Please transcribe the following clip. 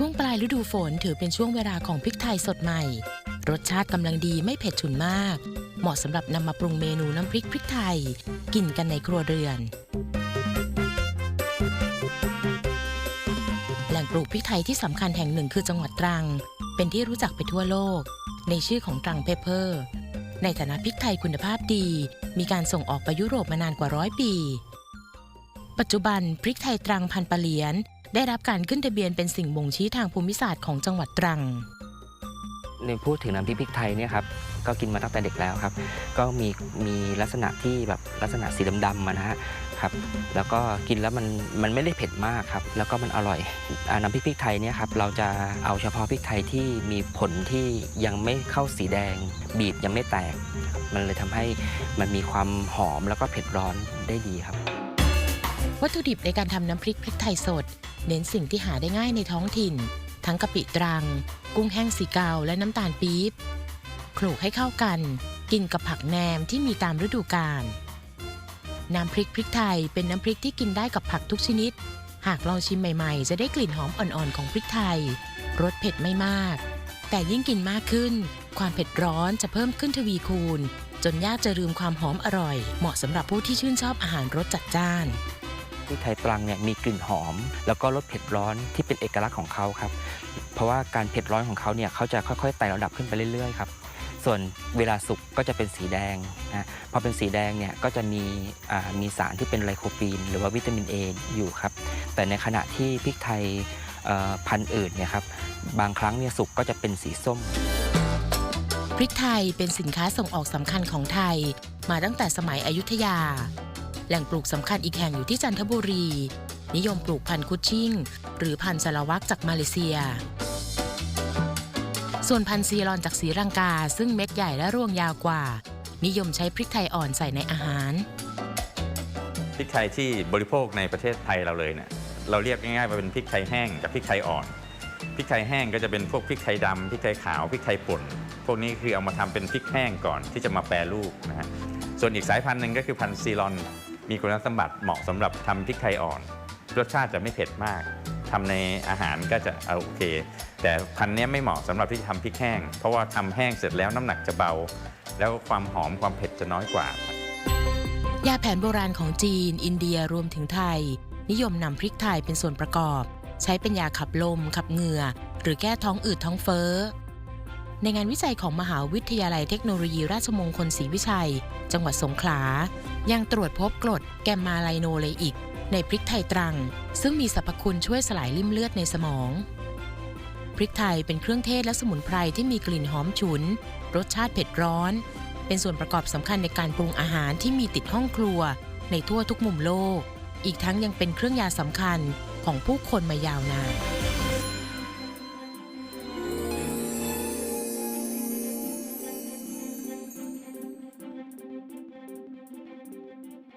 ช่วงปลายฤดูฝนถือเป็นช่วงเวลาของพริกไทยสดใหม่ รสชาติกำลังดีไม่เผ็ดฉุนมาก เหมาะสำหรับนำมาปรุงเมนูน้ำพริกพริกไทย กินกันในครัวเรือน แหล่งปลูกพริกไทยที่สำคัญแห่งหนึ่งคือจังหวัดตรัง เป็นที่รู้จักไปทั่วโลก ในชื่อของตรังเพเปอร์ ในฐานะพริกไทยคุณภาพดี มีการส่งออกไปยุโรปมานานกว่าร้อยปี ปัจจุบันพริกไทยตรังพันปะเหลียน ได้รับการขึ้นทะเบียนเป็นสิ่งบ่งชี้ทางภูมิศาสตร์ของจังหวัดตรังในพูดถึงน้ำพริกพริกไทยเนี่ยครับก็กินมาตั้งแต่เด็กแล้วครับ ก็มีมีลักษณะที่แบบลักษณะสีดำๆมานะฮะครับ แล้วก็กินแล้วมันมันไม่ได้เผ็ดมากครับ แล้วก็มันอร่อยอน้ำพริกพริกไทยเนี่ยครับเราจะเอาเฉพาะพริกไทยที่มีผลที่ยังไม่เข้าสีแดง บีบยังไม่แตก มันเลยทำให้มันมีความหอมแล้วก็เผ็ดร้อนได้ดีครับ วัตถุดิบในการทำน้ำพริกพริกไทยสด เน้นสิ่งที่หาได้ง่ายในท้องถิ่น ทั้งกะปิตรัง กุ้งแห้งสีเกาและน้ำตาลปี๊บโขลกให้เข้ากัน กินกับผักแหนมที่มีตามฤดูกาลน้ำพริกพริกไทยเป็นน้ำพริกที่กินได้กับผักทุกชนิด หากลองชิมใหม่ๆ จะได้กลิ่นหอมอ่อนๆของพริกไทย รสเผ็ดไม่มาก แต่ยิ่งกินมากขึ้น ความเผ็ดร้อนจะเพิ่มขึ้นทวีคูณ จนยากจะลืมความหอมอร่อย เหมาะสำหรับผู้ที่ชื่นชอบอาหารรสจัดจ้าน พริกไทยตรังเนี่ยมีกลิ่นหอม แล้วก็รสเผ็ดร้อนที่เป็นเอกลักษณ์ของเขาครับ เพราะว่าการเผ็ดร้อนของเขาเนี่ยเขาจะค่อยๆไต่ระดับขึ้นไปเรื่อยๆครับส่วนเวลาสุกก็จะเป็นสีแดงนะพอเป็นสีแดงเนี่ยก็จะมีมีสารที่เป็นไลโคปีน หรือว่าวิตามิน A ออยู่ครับ แต่ในขณะที่พริกไทยพันธุ์อื่นเนี่ยครับบางครั้งเนี่ยสุกก็จะเป็นสีส้ม พริกไทยเป็นสินค้าส่งออกสำคัญของไทย มาตั้งแต่สมัยอยุธยา แหล่งปลูกสำคัญอีกแห่งอยู่ที่จันทบุรี นิยมปลูกพันธุ์คุชชิ่ง หรือพันธุ์สารวักจากมาเลเซีย ส่วนพันธุ์ซีรอนจากสีรังกา ซึ่งเม็ดใหญ่และรวงยาวกว่า นิยมใช้พริกไทยอ่อนใส่ในอาหาร พริกไทยที่บริโภคในประเทศไทยเราเลยเนี่ยเราเรียกง่ายๆว่าเป็นพริกไทยแห้งกับพริกไทยอ่อน พริกไทยแห้งก็จะเป็นพวกพริกไทยดำพริกไทยขาวพริกไทยป่น พวกนี้คือเอามาทำเป็นพริกแห้งก่อนที่จะมาแปรรูปนะฮะ ส่วนอีกสายพันธุ์หนึ่งก็คือพันธุ์ซีรอน มีคุณสมบัติเหมาะสำหรับทำพริกไทยอ่อน รสชาติจะไม่เผ็ดมากทำในอาหารก็จะเอาโอเค แต่พันธุ์เนี้ยไม่เหมาะสำหรับที่ทำพริกแห้ง เพราะว่าทำแห้งเสร็จแล้วน้ำหนักจะเบา แล้วความหอมความเผ็ดจะน้อยกว่า ยาแผนโบราณของจีน อินเดียรวมถึงไทย นิยมนำพริกไทยเป็นส่วนประกอบ ใช้เป็นยาขับลม ขับเหงื่อ หรือแก้ท้องอืดท้องเฟ้อ ในงานวิจัยของมหาวิทยาลัยเทคโนโลยีราชมงคลศรีวิชัย จังหวัดสงขลา ยังตรวจพบกรดแกมมาไลโนเลอิก ในพริกไทยตรัง ซึ่งมีสรรพคุณช่วยสลายลิ่มเลือดในสมอง พริกไทยเป็นเครื่องเทศและสมุนไพรที่มีกลิ่นหอมฉุน รสชาติเผ็ดร้อน เป็นส่วนประกอบสำคัญในการปรุงอาหารที่มีติดห้องครัว ในทั่วทุกมุมโลก อีกทั้งยังเป็นเครื่องยาสำคัญของผู้คนมายาวนาน